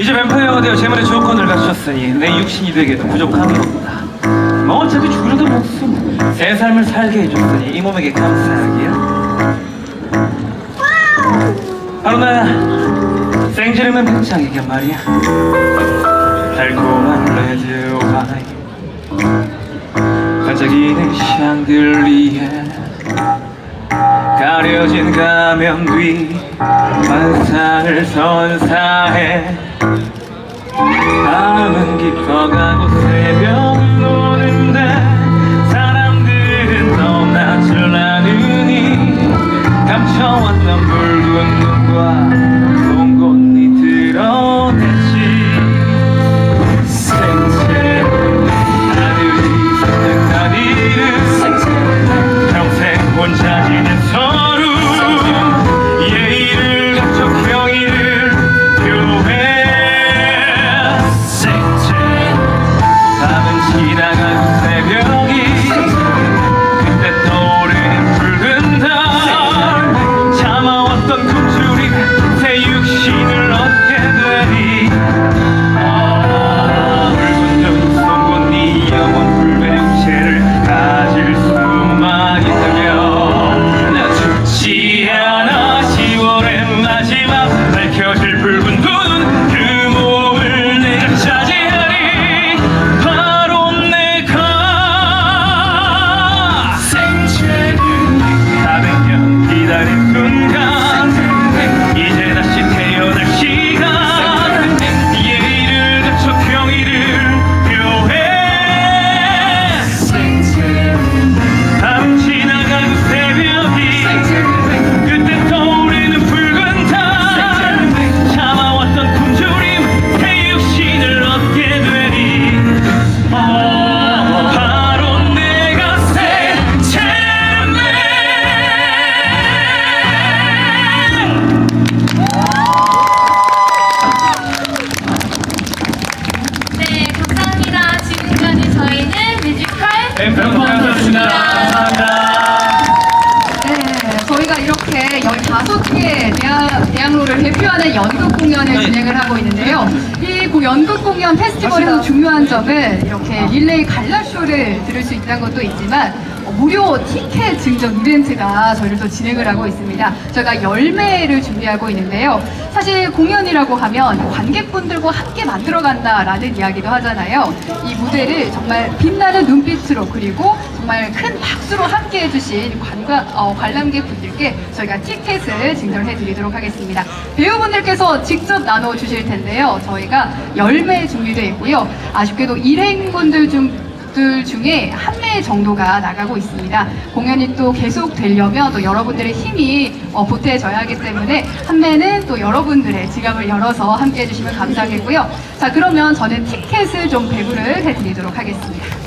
이제 뱀파이어가 되어 재물의 조건을 갖췄으니 내 육신이 되게도 부족함이 없다. 뭐 어차피 죽으려도 목숨 새 삶을 살게 해줬으니 이 몸에게 감사하기야. 바로 나야 생지르면 백장에게 말이야. 달콤한 레드 와인 반짝이는 샹들리에 가려진 가면 뒤 환상을 선사해. 밤은 깊어가고 새벽은 오는데 사람들은 떠나질 않으니 감춰왔던 붉은 네, 뱀파이어였습니다. 감사합니다. 네, 저희가 이렇게 15개 대학, 대학로를 대표하는 연극 공연을 네. 진행을 하고 있는데요. 이 고- 연극 공연 페스티벌에서 중요한 점은 이렇게 릴레이 갈라쇼를 들을 수 있다는 것도 있지만 어, 무료 티켓 증정 이벤트가 저희를 또 진행을 하고 있습니다. 저희가 열매를 준비하고 있는데요. 사실 공연이라고 하면 관객분들과 함께 만들어간다라는 이야기도 하잖아요. 이 무대를 정말 빛나는 눈빛으로 그리고 정말 큰 박수로 함께 해주신 관광, 어, 관람객 분들께 저희가 티켓을 증정해 드리도록 하겠습니다. 배우분들께서 직접 나눠 주실 텐데요. 저희가 열매 준비되어 있고요. 아쉽게도 일행분들 중 들 중에 한 매 정도가 나가고 있습니다. 공연이 또 계속 되려면 또 여러분들의 힘이 어, 보태져야 하기 때문에 한 매는 또 여러분들의 지갑을 열어서 함께 해주시면 감사하겠고요. 자, 그러면 저는 티켓을 좀 배부를 해드리도록 하겠습니다.